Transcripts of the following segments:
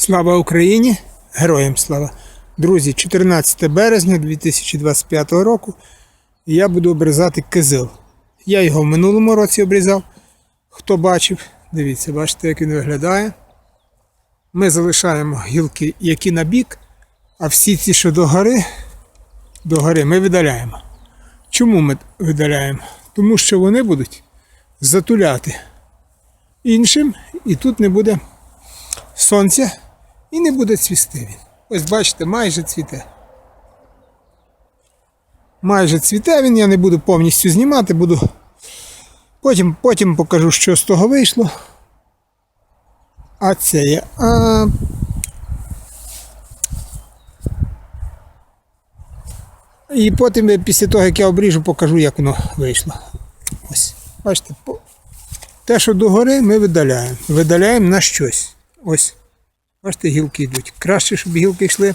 Слава Україні! Героям слава! Друзі, 14 березня 2025 року я буду обрізати кизил. Я його в минулому році обрізав. Хто бачив, дивіться, бачите, як він виглядає. Ми залишаємо гілки, які на бік, а всі ці, що догори, догори ми видаляємо. Чому ми видаляємо? Тому що вони будуть затуляти іншим, і тут не буде сонця і не буде цвісти він. Ось бачите, майже цвіте. Майже цвіте він, я не буду повністю знімати, буду. Потім, потім покажу, що з того вийшло. А це є. А... І потім після того, як я обріжу, покажу, як воно вийшло. Ось. Бачите, те, що догори, ми видаляємо. Видаляємо на щось. Ось. Бачите, гілки йдуть. Краще, щоб гілки йшли.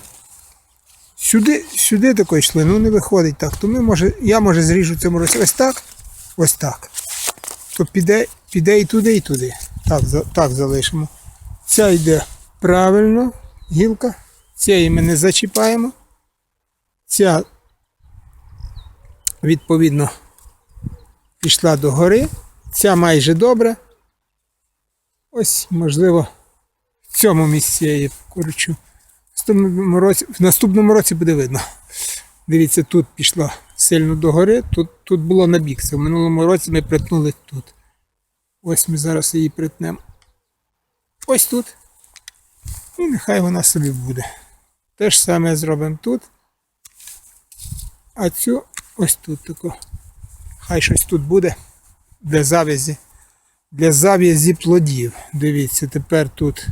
Сюди, сюди тако йшли, ну не виходить так. То ми може, я може зріжу цьому році ось так, ось так. То піде, піде і туди, і туди. Так, так залишимо. Ця йде правильно, гілка. Цієї ми не зачіпаємо. Ця, відповідно, пішла до гори. Ця майже добре. Ось, можливо, цьому місці я її покручу. В наступному році, буде видно. Дивіться, тут пішло сильно догори, тут, тут було на бік. В минулому році ми притнули тут. Ось ми зараз її притнемо. Ось тут. І нехай вона собі буде. Те ж саме зробимо тут. А цю ось тут тако. Хай щось тут буде для завязі. Для зав'язі плодів. Дивіться, тепер тут.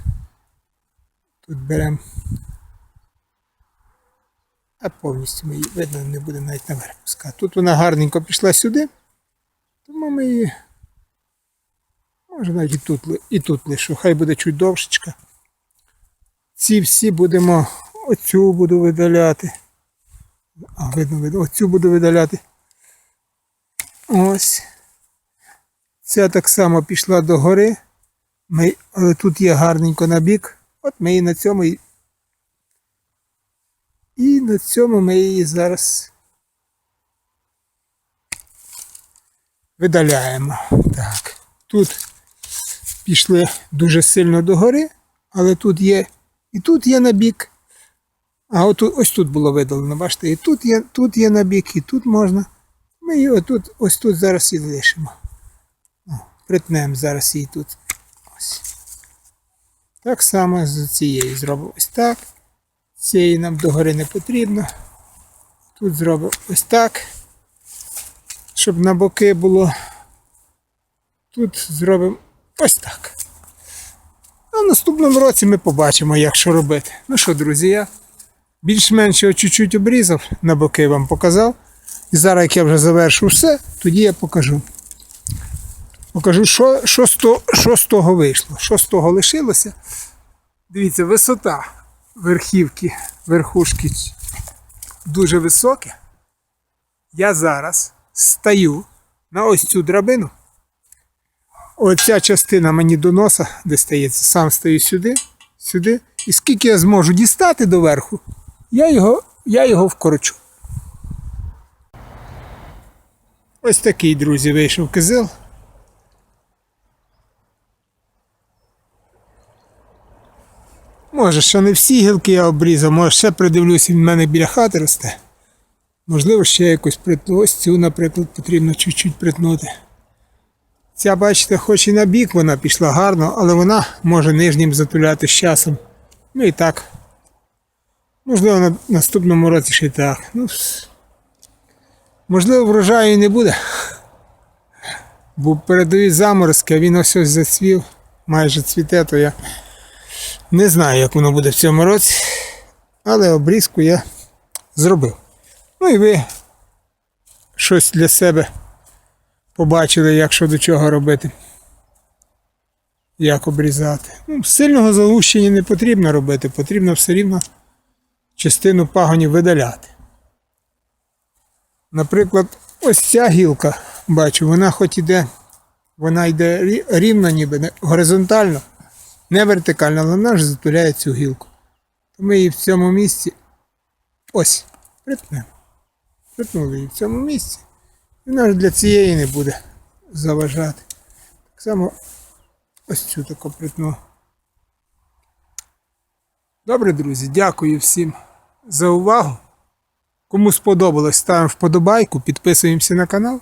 Тут. А повністю ми її видно не буде навіть наверх пускати. Тут вона гарненько пішла сюди. Тому ми її. Може навіть і тут, і тут лишу. Хай буде чуть довшечка. Ці всі будемо. Оцю буду видаляти. А, видно, видно. Оцю буду видаляти. Ось. Ця так само пішла до гори. Ми, тут є гарненько на бік. От ми її на цьому і. І на цьому ми її зараз видаляємо. Так. Тут пішли дуже сильно до гори, але тут є. І тут є на бік. А от ось тут було видалено, бачите, і тут є, тут є на бік, і тут можна. Ми її отут, ось тут зараз і лишимо. Притнемо зараз її тут. Ось. Так само з цією зробимо ось так. Цієї нам догори не потрібно. Тут зробимо ось так. Щоб на боки було. Тут зробимо ось так. А в наступному році ми побачимо, як що робити. Ну що, друзі, я більш-менш його чуть-чуть обрізав, на боки вам показав. І зараз, як я вже завершу все, тоді я покажу. Покажу, що, що, того, що з того вийшло, що з того лишилося. Дивіться, висота верхівки, верхушки дуже висока. Я зараз стаю на ось цю драбину. Оця частина мені до носа, де стається, сам стаю сюди, сюди. І скільки я зможу дістати до верху, я його, я його вкорочу. Ось такий, друзі, вийшов кизил. Може, ще не всі гілки я обрізав, може ще придивлюся, в мене біля хати росте. Можливо, ще притну. Ось цю, наприклад, потрібно чуть-чуть притнути. Ця, бачите, хоч і на бік вона пішла гарно, але вона може нижнім затуляти з часом. Ну і так. Можливо, на наступному році ще й так. Ну, можливо, врожаю не буде. Бо передають заморозки, а він ось ось зацвів, майже цвіте, то я не знаю, як воно буде в цьому році. Але обрізку я зробив. Ну і ви щось для себе побачили, як що до чого робити. Як обрізати. Ну, сильного залущення не потрібно робити, потрібно все рівно частину пагонів видаляти. Наприклад, ось ця гілка, бачу, вона хоч іде, вона йде рівно, ніби горизонтально, Не вертикально, але вона ж затуляє цю гілку. То ми її в цьому місці ось припнемо. Припнули її в цьому місці. І вона ж для цієї не буде заважати. Так само ось цю таку припну. Добре, друзі, дякую всім за увагу. Кому сподобалось, ставимо вподобайку, підписуємося на канал.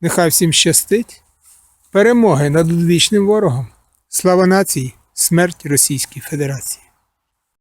Нехай всім щастить. Перемоги над одвічним ворогом. Слава нації, смерть Російській Федерації.